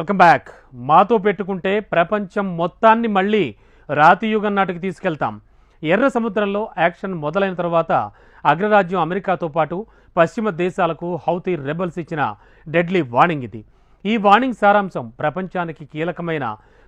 Welcome back మాతో పెట్టుకుంటే ప్రపంచం మొత్తాన్ని మళ్ళీ రాతి యుగం నాటికి తీసుకెళ్తాం. ఎర్ర సముద్రంలో యాక్షన్ మొదలైన తర్వాత అగ్రరాజ్యం అమెరికాతో పాటు పశ్చిమ దేశాలకు హౌతీ రెబల్స్ ఇచ్చిన డెడ్లీ వార్నింగ్ ఇది. ఈ వార్నింగ్ సారాంశం ప్రపంచానికి కీలకమైన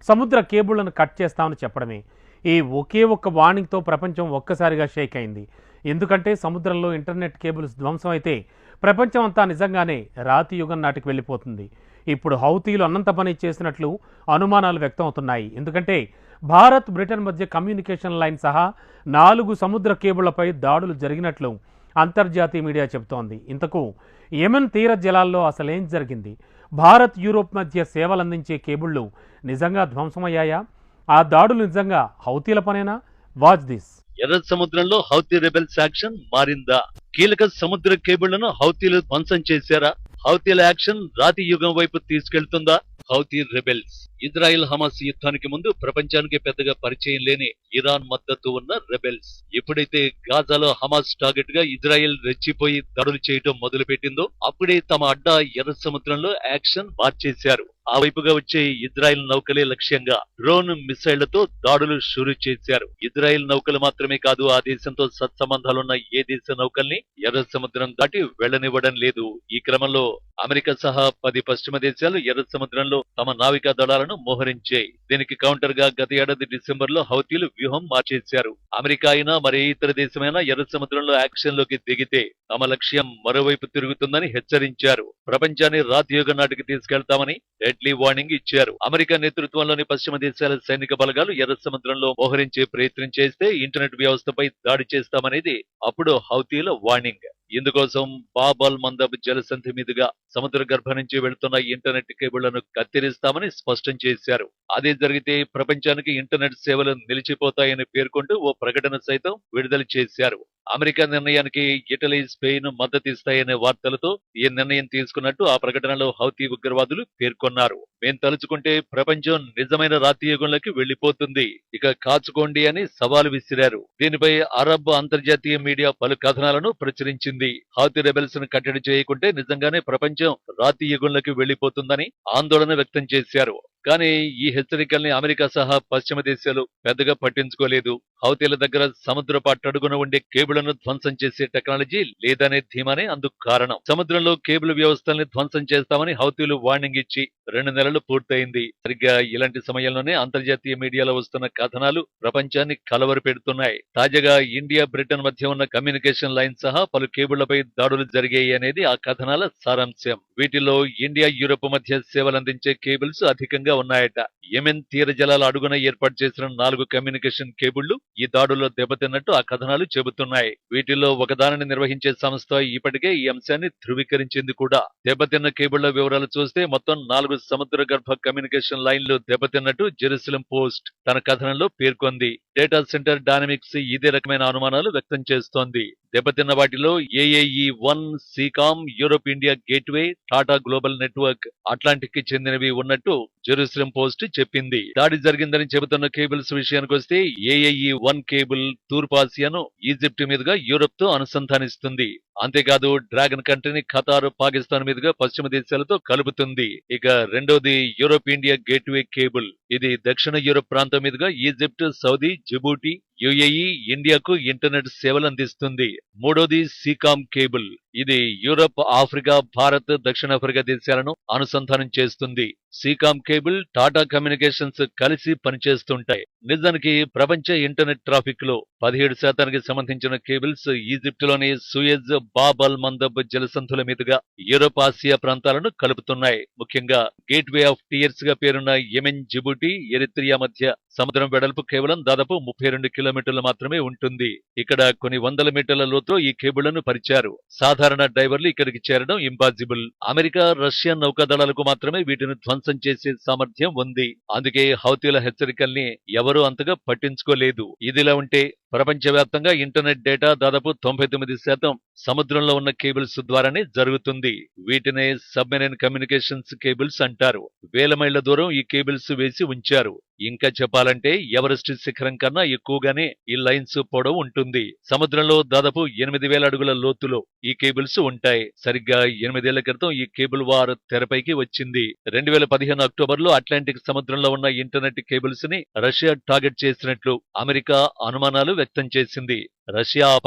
సముద్ర కేబుళ్ళను కట్ చేస్తామని చెప్పడమే. ఈ ఒకే ఒక్క వార్నింగ్తో ప్రపంచం ఒక్కసారిగా షేక్ అయింది. ఎందుకంటే సముద్రంలో ఇంటర్నెట్ కేబుల్స్ ధ్వంసం అయితే ప్రపంచం అంతా నిజంగానే రాతి యుగం నాటికి వెళ్ళిపోతుంది. ఇప్పుడు హౌతీలు అన్నంత పని చేసినట్లు అనుమానాలు వ్యక్తమవుతున్నాయి. ఎందుకంటే భారత్ బ్రిటన్ మధ్య కమ్యూనికేషన్ లైన్ సహా నాలుగు సముద్ర కేబుళ్ళపై దాడులు జరిగినట్లు అంతర్జాతీయ మీడియా చెబుతోంది. ఇంతకు యెమెన్ తీర జలాల్లో అసలేం జరిగింది? భారత్ యూరోప్ మధ్య సేవలందించే కేబుళ్ళు నిజంగా ధ్వంసమయ్యాయా? ఆ దాడులు నిజంగా హౌతీల పనేనా? వాచ్ దిస్ ఎర్ర సముద్రంలో హౌతీ రెబెల్స్ యాక్షన్ మారిందా? కీలక సముద్ర కేబుళ్ళను హౌతీలు ధ్వంసం చేశారా? హౌతీల యాక్షన్ రాతి యుగం వైపు తీసుకెళ్తుందా? Houthi rebels. ఇజ్రాయిల్ హమాస్ యుద్ధానికి ముందు ప్రపంచానికి పెద్దగా పరిచయం లేని ఇరాన్ మద్దతు ఉన్న రెబెల్స్ ఎప్పుడైతే గాజాలో హమాస్ టార్గెట్గా ఇజ్రాయెల్ రెచ్చిపోయి దాడులు చేయడం మొదలుపెట్టిందో అప్పుడే తమ అడ్డా ఎర్ర సముద్రంలో యాక్షన్ మార్చేశారు ఆ వైపుగా వచ్చే ఇజ్రాయెల్ నౌకలే లక్ష్యంగా డ్రోన్ మిసైళ్ళతో దాడులు షురు చేశారు. ఇజ్రాయెల్ నౌకలు మాత్రమే కాదు ఆ దేశంతో సత్సంబంధాలున్న ఏ దేశ నౌకల్ని ఎర్ర సముద్రం దాటి వెళ్ళనివ్వడం లేదు. ఈ క్రమంలో అమెరికా సహా పది పశ్చిమ దేశాలు ఎర్ర సముద్రంలో తమ నావికా దళాలను మోహరించాయి. దీనికి కౌంటర్గా గత ఏడాది డిసెంబర్లో హౌతీలు వ్యూహం మార్చేశారు. అమెరికా అయినా మరే ఇతర దేశమైనా ఎర్ర సముద్రంలో యాక్షన్లోకి దిగితే తమ లక్ష్యం మరోవైపు తిరుగుతుందని హెచ్చరించారు. ప్రపంచాన్ని రాతియుగ నాటికి తీసుకెళ్తామని డెడ్లీ వార్నింగ్ ఇచ్చారు. అమెరికా నేతృత్వంలోని పశ్చిమ దేశాల సైనిక బలగాలు ఎర్ర సముద్రంలో మోహరించే ప్రయత్నం చేస్తే ఇంటర్నెట్ వ్యవస్థపై దాడి చేస్తామనేది అప్పుడు హౌతీల వార్నింగ్. ఇందుకోసం బాబల్ మందబ్ జలసంధి మీదుగా సముద్ర గర్భ నుంచి వెళ్తున్న ఇంటర్నెట్ కేబుళ్ళను కత్తిరిస్తామని స్పష్టం చేశారు. అదే జరిగితే ప్రపంచానికి ఇంటర్నెట్ సేవలు నిలిచిపోతాయని పేర్కొంటూ ఓ ప్రకటన సైతం విడుదల చేశారు. అమెరికా నిర్ణయానికి ఇటలీ స్పెయిన్ మద్దతిస్తాయనే వార్తలతో ఈ నిర్ణయం తీసుకున్నట్టు ఆ ప్రకటనలో హౌతీ ఉగ్రవాదులు పేర్కొన్నారు. మేం తలుచుకుంటే ప్రపంచం నిజమైన రాతి యుగంలోకి వెళ్ళిపోతుంది ఇక కాచుకోండి అని సవాలు విసిరారు. దీనిపై అరబ్ అంతర్జాతీయ మీడియా పలు కథనాలను ప్రచురించింది. హౌతీ రెబెల్స్ను కట్టడి చేయకుంటే నిజంగానే ప్రపంచం రాతి యుగంలోకి వెళ్ళిపోతుందని ఆందోళన వ్యక్తం చేశారు. కానీ ఈ హెచ్చరికల్ని అమెరికా సహా పశ్చిమ దేశాలు పెద్దగా పట్టించుకోలేదు. హౌతీల దగ్గర సముద్ర పట్టడుగున ఉండే కేబుళ్ళను ధ్వంసం చేసే టెక్నాలజీ లేదనే ధీమానే అందుకు కారణం. సముద్రంలో కేబుల్ వ్యవస్థల్ని ధ్వంసం చేస్తామని హౌతీలు వార్నింగ్ ఇచ్చి రెండు నెలలు పూర్తయింది. సరిగ్గా ఇలాంటి సమయంలోనే అంతర్జాతీయ మీడియాలో వస్తున్న కథనాలు ప్రపంచాన్ని కలవరు పెడుతున్నాయి. తాజాగా ఇండియా బ్రిటన్ మధ్య ఉన్న కమ్యూనికేషన్ లైన్ సహా పలు కేబుళ్ళపై దాడులు జరిగాయి అనేది ఆ కథనాల సారాంశం. వీటిలో ఇండియా యూరోప్ మధ్య సేవలందించే కేబుల్స్ అధికంగా ఉన్నాయట. యెమెన్ తీర జలాల అడుగున ఏర్పాటు చేసిన నాలుగు కమ్యూనికేషన్ కేబుళ్ళు ఈ దాడుల్లో దెబ్బతిన్నట్టు ఆ కథనాలు చెబుతున్నాయి. వీటిల్లో ఒకదానిని నిర్వహించే సంస్థ ఇప్పటికే ఈ అంశాన్ని ధృవీకరించింది కూడా. దెబ్బతిన్న కేబుళ్ళ వివరాలు చూస్తే మొత్తం నాలుగు సముద్ర గర్భ కమ్యూనికేషన్ లైన్లు దెబ్బతిన్నట్టు జెరూసలం పోస్ట్ తన కథనంలో పేర్కొంది. డేటా సెంటర్ డైనమిక్స్ ఇదే రకమైన అనుమానాలు వ్యక్తం చేస్తోంది. దెబ్బతిన్న వాటిలో AAE one Seacom Europe India gateway Tata global network అట్లాంటిక్కి చెందినవి ఉన్నట్టు జెరూసలం పోస్ట్ చెప్పింది. దాడి జరిగిందని చెబుతున్న కేబుల్స్ విషయానికి వస్తే ఏఏఈ వన్ కేబుల్ తూర్పు ఆసియాను ఈజిప్ట్ మీదుగా యూరోప్తో అనుసంధానిస్తుంది. అంతేకాదు డ్రాగన్ కంట్రీని ఖతార్ పాకిస్తాన్ మీదుగా పశ్చిమ దేశాలతో కలుపుతుంది. ఇక రెండోది యూరోప్ ఇండియా గేట్వే కేబుల్. ఇది దక్షిణ యూరోప్ ప్రాంతం మీదుగా ఈజిప్ట్ సౌదీ జిబూటి యుఏఈ ఇండియాకు ఇంటర్నెట్ సేవలు అందిస్తుంది మూడోది సీకామ్ కేబుల్. ఇది యూరప్ ఆఫ్రికా భారత్ దక్షిణాఫ్రికా దేశాలను అనుసంధానం చేస్తుంది. సీకామ్ కేబుల్ టాటా కమ్యూనికేషన్స్ కలిసి పనిచేస్తుంటాయి. నిజానికి ప్రపంచ ఇంటర్నెట్ ట్రాఫిక్లో పదిహేడు శాతానికి సంబంధించిన కేబుల్స్ ఈజిప్ట్లోని సూయజ్ బాబల్ మందబ్ జలసంధుల మీదుగా యూరోప్ ఆసియా ప్రాంతాలను కలుపుతున్నాయి. ముఖ్యంగా గేట్ వే ఆఫ్ టియర్స్గా పేరున్న యెమెన్ జిబుటి ఎరిత్రియా మధ్య సముద్రం వెడల్పు కేవలం దాదాపు ముప్పై రెండు కిలోమీటర్లు మాత్రమే ఉంటుంది. ఇక్కడ కొన్ని వందల మీటర్ల లోతులో ఈ కేబుళ్ళను పరిచారు. సాధారణ డైవర్లు ఇక్కడికి చేరడం ఇంపాసిబుల్ అమెరికా రష్యా నౌకాదళాలకు మాత్రమే వీటిని ధ్వంసం చేసే సామర్థ్యం ఉంది. అందుకే హౌతీల హెచ్చరికల్ని ఎవరూ అంతగా పట్టించుకోలేదు. ఇదిలా ఉంటే ప్రపంచవ్యాప్తంగా ఇంటర్నెట్ డేటా దాదాపు తొంభై తొమ్మిది శాతం సముద్రంలో ఉన్న కేబుల్స్ ద్వారానే జరుగుతుంది. వీటినే సబ్మెరైన్ కమ్యూనికేషన్స్ కేబుల్స్ అంటారు. వేల మైళ్ళ దూరం ఈ కేబుల్స్ వేసి ఉంచారు. ఇంకా చెప్పాలంటే ఎవరెస్ట్ శిఖరం కన్నా ఎక్కువగానే ఈ లైన్స్ పొడవు ఉంటుంది. సముద్రంలో దాదాపు ఎనిమిది వేల అడుగుల లోతులో ఈ కేబుల్స్ ఉంటాయి. సరిగ్గా ఎనిమిదేళ్ళ క్రితం ఈ కేబుల్ వార్ తెరపైకి వచ్చింది. రెండు వేల పదిహేను అక్టోబర్లో అట్లాంటిక్ సముద్రంలో ఉన్న ఇంటర్నెట్ కేబుల్స్ని రష్యా టార్గెట్ చేసినట్లు అమెరికా అనుమానాలు వ్యక్తం చేసింది. రష్యా ఆ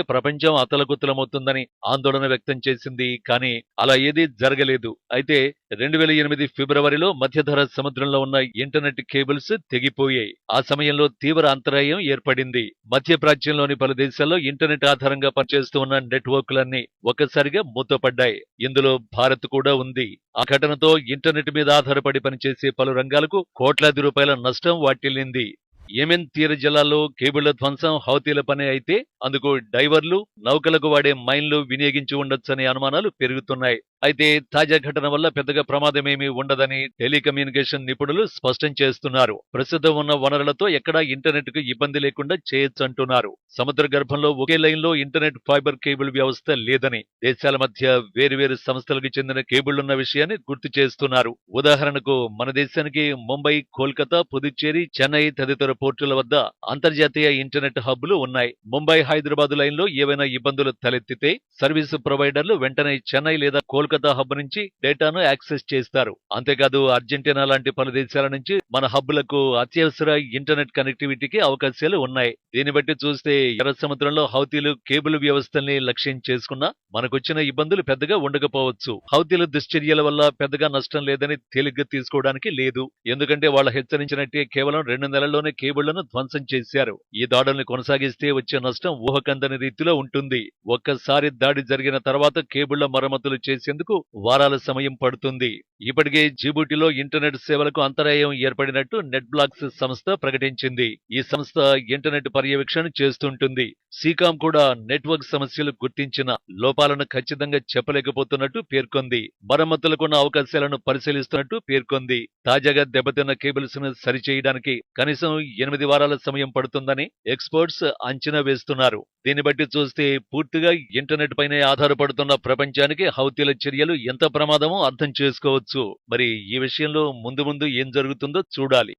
ప్రపంచం అతలకుతలమవుతుందని ఆందోళన వ్యక్తం చేసింది. కానీ అలా ఏదీ జరగలేదు. అయితే రెండు వేల ఎనిమిది ఫిబ్రవరిలో మధ్యధర సముద్రంలో ఉన్న ఇంటర్నెట్ కేబుల్స్ తెగిపోయాయి. ఆ సమయంలో తీవ్ర అంతరాయం ఏర్పడింది. మధ్య ప్రాచ్యంలోని పలు దేశాల్లో ఇంటర్నెట్ ఆధారంగా పనిచేస్తూ ఉన్న నెట్వర్క్లన్నీ ఒక్కసారిగా మూతపడ్డాయి. ఇందులో భారత్ కూడా ఉంది. ఆ ఘటనతో ఇంటర్నెట్ మీద ఆధారపడి పనిచేసే పలు రంగాలకు కోట్లాది రూపాయల నష్టం వాటిల్లింది. యెమెన్ తీర జలాల్లో కేబుళ్ళ ధ్వంసం హౌతీల పని అయితే అందుకు డైవర్లు నౌకలకు వాడే మైన్లు వినియోగించి ఉండొచ్చనే అనుమానాలు పెరుగుతున్నాయి. అయితే తాజా ఘటన వల్ల పెద్దగా ప్రమాదమేమీ ఉండదని టెలికమ్యూనికేషన్ నిపుణులు స్పష్టం చేస్తున్నారు. ప్రస్తుతం ఉన్న వనరులతో ఎక్కడా ఇంటర్నెట్కు ఇబ్బంది లేకుండా చేయొచ్చంటున్నారు. సముద్ర గర్భంలో ఒకే లైన్లో ఇంటర్నెట్ ఫైబర్ కేబుల్ వ్యవస్థ లేదని దేశాల మధ్య వేరువేరు సంస్థలకు చెందిన కేబుళ్ళున్న విషయాన్ని గుర్తు చేస్తున్నారు. ఉదాహరణకు మన దేశానికి ముంబై కోల్కతా పుదుచ్చేరి చెన్నై తదితర పోర్టుల వద్ద అంతర్జాతీయ ఇంటర్నెట్ హబ్లు ఉన్నాయి. ముంబై హైదరాబాద్ లైన్లో ఏవైనా ఇబ్బందులు తలెత్తితే సర్వీసు ప్రొవైడర్లు వెంటనే చెన్నై లేదా కోల్కతా హబ్ నుంచి డేటాను యాక్సెస్ చేస్తారు. అంతేకాదు అర్జెంటీనా లాంటి పలు దేశాల నుంచి మన హబ్బులకు అత్యవసర ఇంటర్నెట్ కనెక్టివిటీకి అవకాశాలు ఉన్నాయి. దీన్ని బట్టి చూస్తే ఎర్ర సముద్రంలో హౌతీలు కేబుల్ వ్యవస్థల్ని లక్ష్యం చేసుకున్నా మనకొచ్చిన ఇబ్బందులు పెద్దగా ఉండకపోవచ్చు. హౌతీల దుశ్చర్యల వల్ల పెద్దగా నష్టం లేదని తేలిగ్గా తీసుకోవడానికి లేదు. ఎందుకంటే వాళ్ళు హెచ్చరించినట్టే కేవలం రెండు నెలల్లోనే కేబుళ్ళను ధ్వంసం చేశారు. ఈ దాడుల్ని కొనసాగిస్తే వచ్చే నష్టం ఊహకందని రీతిలో ఉంటుంది. ఒక్కసారి దాడి జరిగిన తర్వాత కేబుళ్ళ మరమ్మతులు చేసేందుకు వారాల సమయం పడుతుంది. ఇప్పటికే జిబూటిలో ఇంటర్నెట్ సేవలకు అంతరాయం ఏర్పడినట్టు నెట్ బ్లాక్స్ సంస్థ ప్రకటించింది. ఈ సంస్థ ఇంటర్నెట్ పర్యవేక్షణ చేస్తుంటుంది. సీకాం కూడా నెట్వర్క్ సమస్యలు గుర్తించిన లోపాలను ఖచ్చితంగా చెప్పలేకపోతున్నట్టు పేర్కొంది. మరమ్మతులకున్న అవకాశాలను పరిశీలిస్తున్నట్టు పేర్కొంది. తాజాగా దెబ్బతిన్న కేబుల్స్ను సరిచేయడానికి కనీసం ఎనిమిది వారాల సమయం పడుతుందని ఎక్స్పర్ట్స్ అంచనా వేస్తున్నారు. దీన్ని బట్టి చూస్తే పూర్తిగా ఇంటర్నెట్ పైనే ఆధారపడుతున్న ప్రపంచానికి హౌతీల చర్యలు ఎంత ప్రమాదమో అర్థం చేసుకోవచ్చు. మరి ఈ విషయంలో ముందు ముందు ఏం జరుగుతుందో చూడాలి.